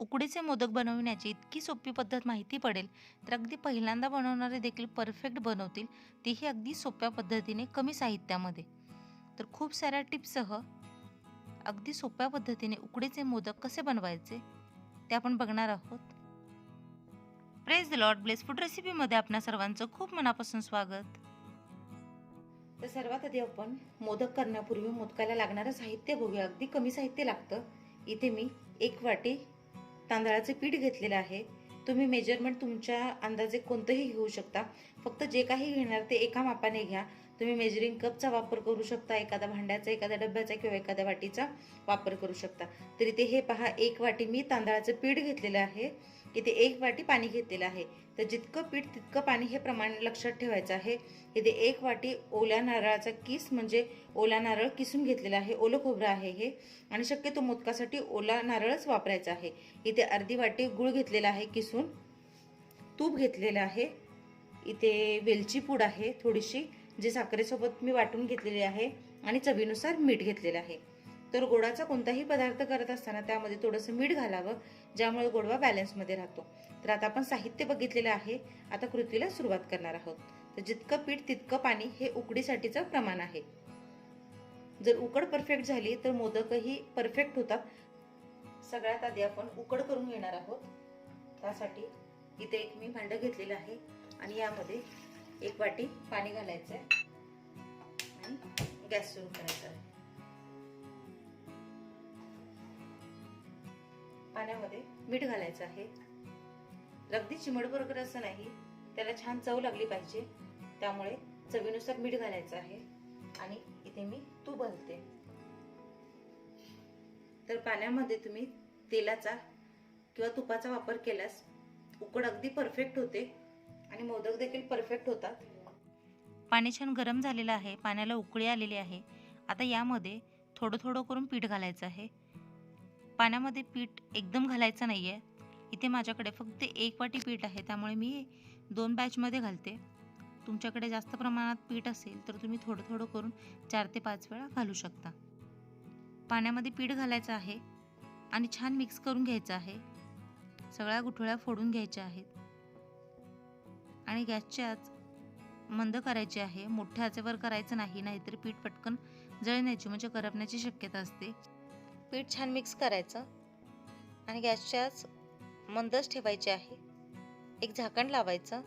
उकडीचे मोदक बनवण्याची इतकी सोपी पद्धत माहिती पडेल तर अगदी पहिल्यांदा बनवणारे देखील परफेक्ट बनवतील तेही अगदी सोप्या पद्धतीने कमी साहित्यामध्ये. तर खूप साऱ्या टिप्ससह अगदी सोप्या पद्धतीने उकडीचे मोदक कसे बनवायचे ते आपण बघणार आहोत. Praise the lord bless food रेसिपीमध्ये आपणा सर्वांचं खूप मनापासून स्वागत. तर सर्वात आधी आपण मोदक करण्यापूर्वी मोदकाला लागणारं साहित्य बघूया. अगदी कमी साहित्य लागतं. इथे मी एक वाटी तांदळाचे पीठ घेतलेलं आहे. तुम्ही मेजरमेंट तुमच्या अंदाजे कोणतंही घेऊ शकता. फक्त जे काही घेणार ते एका मापाने घ्या. तुम्ही मेजरिंग कपचा वापर करू शकता एखाद्या भांड्याचा एखाद्या डब्याचा किंवा एखाद्या वाटीचा वापर करू शकता. तर इथे हे पहा एक वाटी मी तांदळाचं पीठ घेतलेलं आहे इथे एक वाटी पाणी घेतलेलं आहे. तर जितकं पीठ तितकं पाणी हे प्रमाण लक्षात ठेवायचं आहे इथे एक वाटी ओल्या नारळाचा किस म्हणजे ओला नारळ किसून घेतलेला आहे ओलं खोबरं आहे हे. आणि शक्यतो मोदकासाठी ओला नारळच वापरायचा आहे. इथे अर्धी वाटी गुळ घेतलेला आहे किसून. तूप घेतलेलं आहे. इथे वेलची पूड आहे थोडीशी. जी साखरेसोबत मी वाटून घेतलेली आहे आणि चवीनुसार मीठ घेतलेलं आहे. तर गोडाचा कोणताही पदार्थ करत असताना त्यामध्ये थोडंसं मीठ घालावं ज्यामुळे गोडवा बॅलन्समध्ये राहतो. तर आता आपण साहित्य बघितलेलं आहे. आता कृतीला सुरुवात करणार आहोत. तर जितकं पीठ तितकं पाणी हे उकडीसाठीचं प्रमाण आहे. जर उकड परफेक्ट झाली तर मोदकही परफेक्ट होतात. सगळ्यात आधी आपण उकड करून घेणार आहोत. त्यासाठी इथे एक मी भांडं घेतलेलं आहे आणि यामध्ये एक वाटी पाणी घालायचं आहे आणि गॅस सुरू करायचा आहे. पाण्यामध्ये मीठ घालायचं आहे. अगदी चिमड बरोबर असं नाही त्याला छान चव लागली पाहिजे. त्यामुळे चवीनुसार मीठ घालायचं आहे आणि इथे मी तूप घालते. तर पाण्यामध्ये तुम्ही तेलाचा किंवा तुपाचा वापर केल्यास उकड अगदी परफेक्ट होते. आणि मोदक देखील परफेक्ट होतात. पाणी छान गरम झालेलं आहे पाण्याला उकळी आलेली आहे. आता यामध्ये थोडं थोडं करून पीठ घालायचं आहे. पाण्यामध्ये पीठ एकदम घालायचं नाही आहे इथे माझ्याकडे फक्त एक वाटी पीठ आहे त्यामुळे मी दोन बॅचमध्ये घालते. तुमच्याकडे जास्त प्रमाणात पीठ असेल तर तुम्ही थोडं थोडं करून चार ते पाच वेळा घालू शकता. पाण्यामध्ये पीठ घालायचं आहे आणि छान मिक्स करून घ्यायचं आहे. सगळ्या गुठळ्या फोडून घ्यायच्या आहेत. आणि गॅसची आच मंद करायची आहे. मोठ्या आचेवर करायचं नाही नाहीतर पीठ पटकन जळण्याची म्हणजे करपण्याची शक्यता असते. पीठ छान मिक्स करायचं आणि गॅसची आच मंदच ठेवायची आहे. एक झाकण लावायचं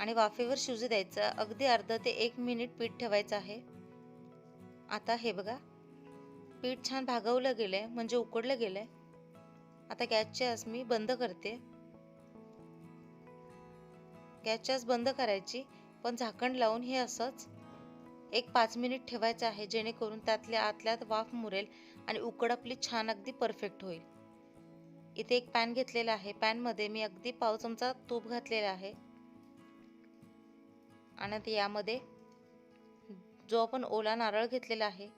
आणि वाफेवर शिजू द्यायचं. अगदी अर्धा ते एक मिनिट पीठ ठेवायचं आहे. आता हे बघा. पीठ छान भागवलं गेलंय म्हणजे उकडलं गेलंय. आता गॅसची आस मी बंद करते. गॅसची बंद करायची पण झाकण लावून हे असंच एक पाच मिनिट ठेवायचं आहे जेणेकरून त्यातल्या आतल्यात वाफ मुरेल आणि उकड आपली छान अगदी परफेक्ट होईल. इथे एक पॅन घेतलेला आहे. पॅनमध्ये मी अगदी पाव चमचा तूप घातलेला आहे. आणि यामध्ये जो आपण ओला नारळ घेतलेला आहे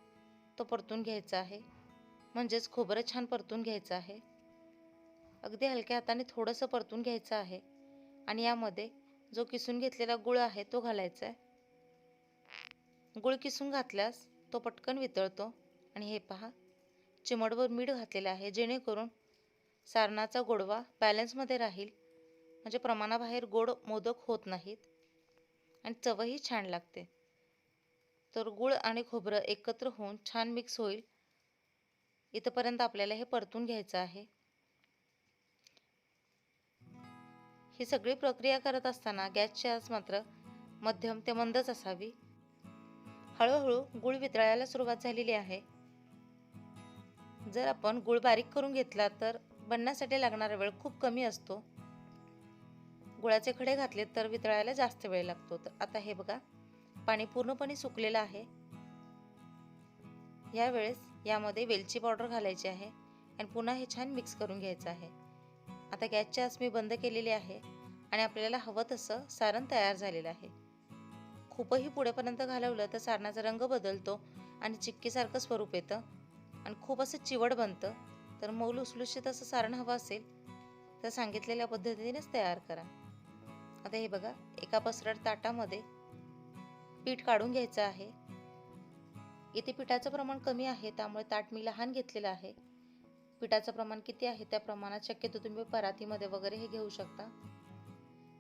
तो परतून घ्यायचा आहे. म्हणजेच खोबरं छान परतून घ्यायचं आहे. अगदी हलक्या हाताने थोडंसं परतून घ्यायचं आहे. आणि यामध्ये जो किसून घेतलेला गुळ आहे तो घालायचा आहे गुळ किसून घातल्यास तो पटकन वितळतो. आणि हे पहा चिमडवर मीठ घातलेलं आहे जेणेकरून सारणाचा गोडवा बॅलन्समध्ये राहील. म्हणजे प्रमाणाबाहेर गोड मोदक होत नाहीत. आणि चवही छान लागते. तर गुळ आणि खोबरं एकत्र होऊन छान मिक्स होईल. इथंपर्यंत आपल्याला हे परतून घ्यायचं आहे. ही सगळी प्रक्रिया करत असताना गॅसची आच मात्र मध्यम ते मंदच असावी. हळूहळू गुळ वितळायला सुरुवात झालेली आहे. जर आपण गुळ बारीक करून घेतला तर बनण्यासाठी लागणारा वेळ खूप कमी असतो. गुळाचे खडे घातले तर वितळायला जास्त वेळ लागतो. तर आता हे बघा पाणी पूर्णपणे सुकलेलं आहे. यावेळेस यामध्ये वेलची पावडर घालायची आहे आणि पुन्हा हे छान मिक्स करून घ्यायचं आहे. आता गॅसची आस मी बंद केलेली आहे आणि आपल्याला हवं तसं सारण तयार झालेलं आहे. खूपही पुढेपर्यंत घालवलं तर सारणाचा रंग बदलतो आणि चिक्कीसारखं स्वरूप येतं. आणि खूप असं चिवड बनतं. तर मऊ लुसलुशीत असं सारण हवं असेल तर सांगितलेल्या पद्धतीनेच तयार करा. आता हे बघा एका पसरट ताटामध्ये पीठ काढून घ्यायचं आहे. इथे पिठाचं प्रमाण कमी आहे त्यामुळे ताट मी लहान घेतलेलं आहे. पिठाचं प्रमाण किती आहे? त्या प्रमाणात शक्यतो तुम्ही परातीमध्ये वगैरे हे घेऊ शकता.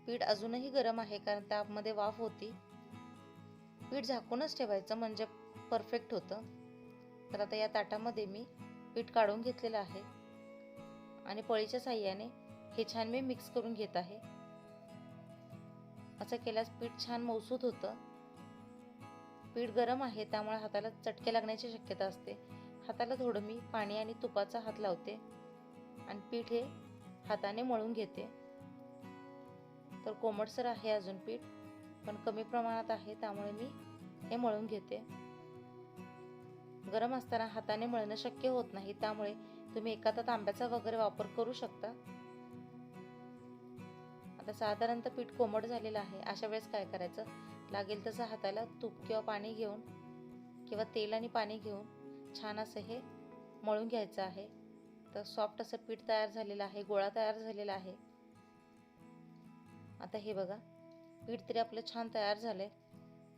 पीठ अजूनही गरम आहे कारण त्यामध्ये वाफ होती. पीठ झाकूनच ठेवायचं म्हणजे परफेक्ट होतं. तर आता या ताटामध्ये मी पीठ काढून घेतलेलं आहे. आणि पळीच्या साह्याने हे छान मी मिक्स करून घेत आहे. असं केल्यास पीठ छान मौसूद होतं. पीठ गरम आहे त्यामुळे हाताला चटके लागण्याची शक्यता असते. हाताला थोडं मी पाणी आणि तुपाचा हात लावते आणि पीठ हे हाताने मळून घेते. तर कोमटसर आहे अजून पीठ पण कमी प्रमाणात आहे त्यामुळे मी हे मळून घेते. गरम असताना हाताने मळणं शक्य होत नाही त्यामुळे तुम्ही एखादा तांब्याचा वगैरे वापर करू शकता. आता साधारणतः पीठ कोमट झालेलं आहे अशा वेळेस काय करायचं? लागेल तसं हाताला तूप किंवा पाणी घेऊन किंवा तेल आणि पाणी घेऊन छान असं हे मळून घ्यायचं आहे. तर सॉफ्ट असं पीठ तयार झालेलं आहे गोळा तयार झालेला आहे. आता हे बघा पीठ तरी आपलं छान तयार झालं आहे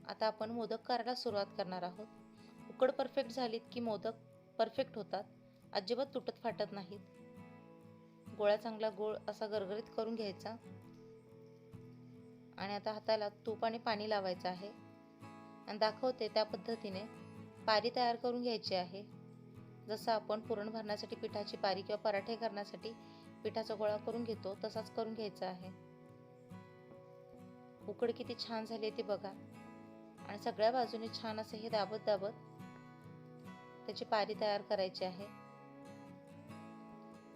आता आपण मोदक करायला सुरुवात करणार आहोत. उकड परफेक्ट झालीत की मोदक परफेक्ट होतात. अजिबात तुटत फाटत नाहीत. गोळा चांगला गोळ असा गरगरीत करून घ्यायचा. आणि आता हाताला तूप आणि पाणी लावायचं आहे. आणि दाखवते त्या पद्धतीने पारी तयार करून घ्यायची आहे. जसं आपण पुरण भरण्यासाठी पिठाची पारी किंवा पराठे करण्यासाठी पिठाचा गोळा करून घेतो तसाच करून घ्यायचा आहे. उकड किती छान झाली आहे ती बघा. आणि सगळ्या बाजूने छान असं हे दाबत दाबत त्याची पारी तयार करायची आहे.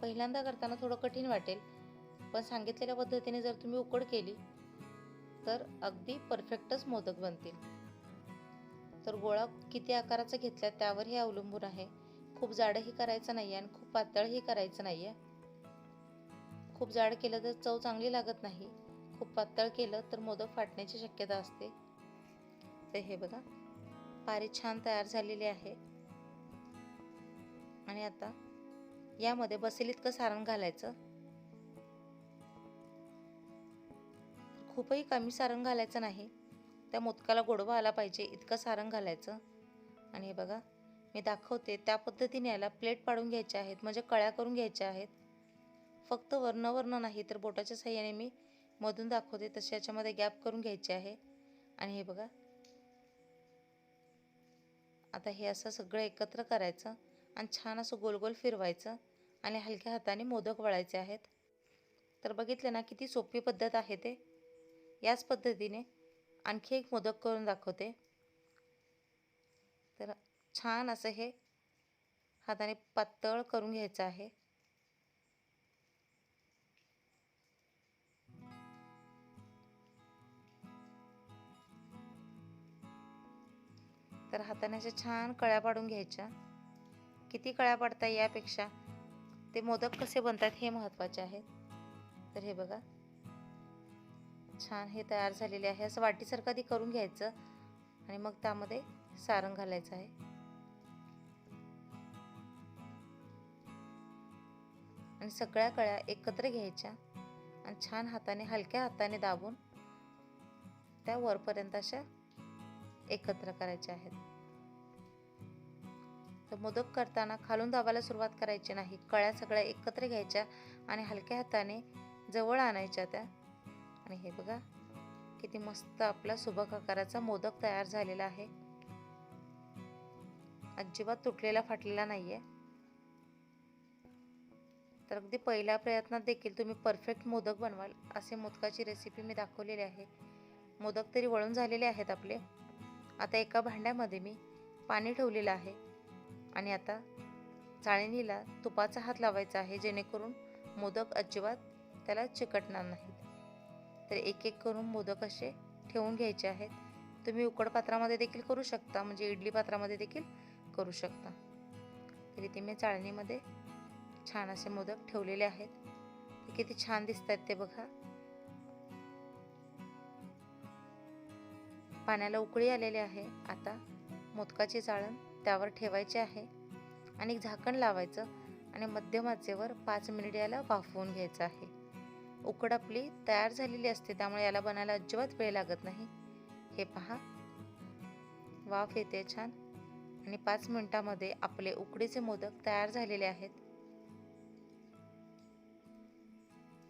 पहिल्यांदा करताना थोडं कठीण वाटेल पण सांगितलेल्या पद्धतीने जर तुम्ही उकड केली तर अगदी परफेक्टच मोदक बनतील. तर गोळा किती आकाराचा घेतला त्यावर हे अवलंबून आहे. खूप जाडही करायचं नाही आणि खूप पातळही करायचं नाही आहे खूप जाड केलं तर चव चांगली लागत नाही. खूप पातळ केलं तर मोदक फाटण्याची शक्यता असते. तर हे बघा पारी छान तयार झालेली आहे. आणि आता यामध्ये बसेल इतकं सारण घालायचं. खूपही कमी सारण घालायचं नाही. त्या मोदकाला गोडवा आला पाहिजे इतकं सारण घालायचं. आणि हे बघा मी दाखवते त्या पद्धतीने याला प्लेट पाडून घ्यायच्या आहेत म्हणजे कळ्या करून घ्यायच्या आहेत. फक्त वर्ण वर्ण नाही तर बोटाच्या साह्याने मी मधून दाखवते तसे याच्यामध्ये गॅप करून घ्यायचे आहे. आणि हे बघा आता हे असं सगळं एकत्र करायचं आणि छान असं गोल गोल फिरवायचं आणि हलक्या हाताने मोदक वळायचे आहेत. तर बघितलं ना किती सोपी पद्धत आहे ते. याच पद्धतीने आणखी एक मोदक करून दाखवते. तर छान असं हे हाताने पातळ करून घ्यायचं आहे. तर हाताने अशा छान कळ्या पाडून घ्यायच्या. किती कळ्या पाडता यापेक्षा ते मोदक कसे बनतात हे महत्त्वाचे आहे तर हे बघा. छान हे तयार झालेले आहे. असं वाटीसारखं आधी करून घ्यायचं आणि मग त्यामध्ये सारण घालायचं आहे. आणि सगळ्या कळ्या एकत्र घ्यायच्या आणि छान हाताने हलक्या हाताने दाबून त्या वरपर्यंत अशा एकत्र करायच्या आहेत. तर मोदक करताना खालून दाबायला सुरुवात करायची नाही. कळ्या सगळ्या एकत्र घ्यायच्या आणि हलक्या हाताने जवळ आणायच्या त्या. आणि हे बघा किती मस्त आपला सुबक आकाराचा मोदक तयार झालेला आहे. अजिबात तुटलेला फाटलेला नाही आहे तर अगदी पहिल्या प्रयत्नात देखील तुम्ही परफेक्ट मोदक बनवाल असे मोदकाची रेसिपी मी दाखवलेली आहे. मोदक तरी वळून झालेले आहेत आपले. आता एका भांड्यामध्ये मी पाणी ठेवलेलं आहे. आणि आता चाळणीला तुपाचा हात लावायचा आहे जेणेकरून मोदक अजिबात त्याला चिकटणार नाही तर एक एक करून मोदक असे ठेवून घ्यायचे आहेत. तुम्ही उकड पात्रामध्ये देखील करू शकता म्हणजे इडली पात्रामध्ये देखील करू शकता. तरी ते मी चाळणीमध्ये छान असे मोदक ठेवलेले आहेत. ते किती छान दिसत आहेत ते बघा. पाण्याला उकळी आलेली आहे. आता मोदकाची चाळण त्यावर ठेवायची आहे आणि झाकण लावायचं आणि मध्यम आचेवर पाच मिनिट याला वाफवून घ्यायचं आहे. उकड आपली तयार झालेली असते त्यामुळे याला बनायला अजिबात वेळ लागत नाही. हे पहा. वाफ येते छान. आणि पाच मिनटामध्ये आपले उकडीचे मोदक तयार झालेले आहेत.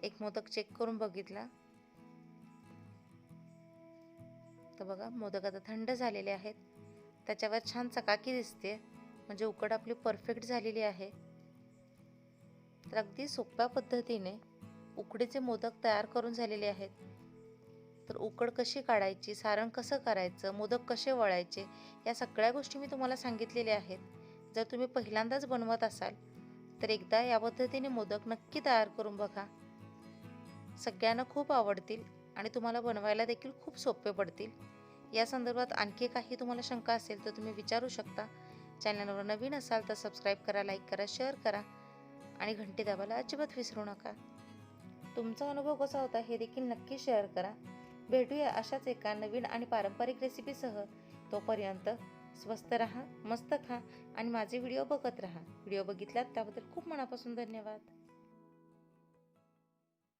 एक मोदक चेक करून बघितला. तर बघा मोदक आता थंड झालेले आहेत. त्याच्यावर छान चकाकी दिसते. म्हणजे उकड आपली परफेक्ट झालेली आहे. तर अगदी सोप्या पद्धतीने उकडीचे मोदक तयार करून झालेले आहेत. तर उकड कशी काढायची सारण कसं करायचं मोदक कसे वळायचे या सगळ्या गोष्टी मी तुम्हाला सांगितलेल्या आहेत. जर तुम्ही पहिल्यांदाच बनवत असाल तर एकदा या पद्धतीने मोदक नक्की तयार करून बघा. सगळ्यांना खूप आवडतील आणि तुम्हाला बनवायला देखील खूप सोपे पडतील. या संदर्भात आणखी काही तुम्हाला शंका असेल तर तुम्ही विचारू शकता. चॅनलवर नवीन असाल तर सबस्क्राईब करा लाईक करा शेअर करा आणि घंटी दाबायला अजिबात विसरू नका. तुमचा अनुभव कसा होता हे देखील नक्की शेअर करा. भेटूया अशाच एका नवीन आणि पारंपरिक रेसिपीसह तोपर्यंत स्वस्त राहा मस्त खा आणि माझे व्हिडिओ बघत राहा. व्हिडिओ बघितल्यात त्याबद्दल खूप मनापासून धन्यवाद.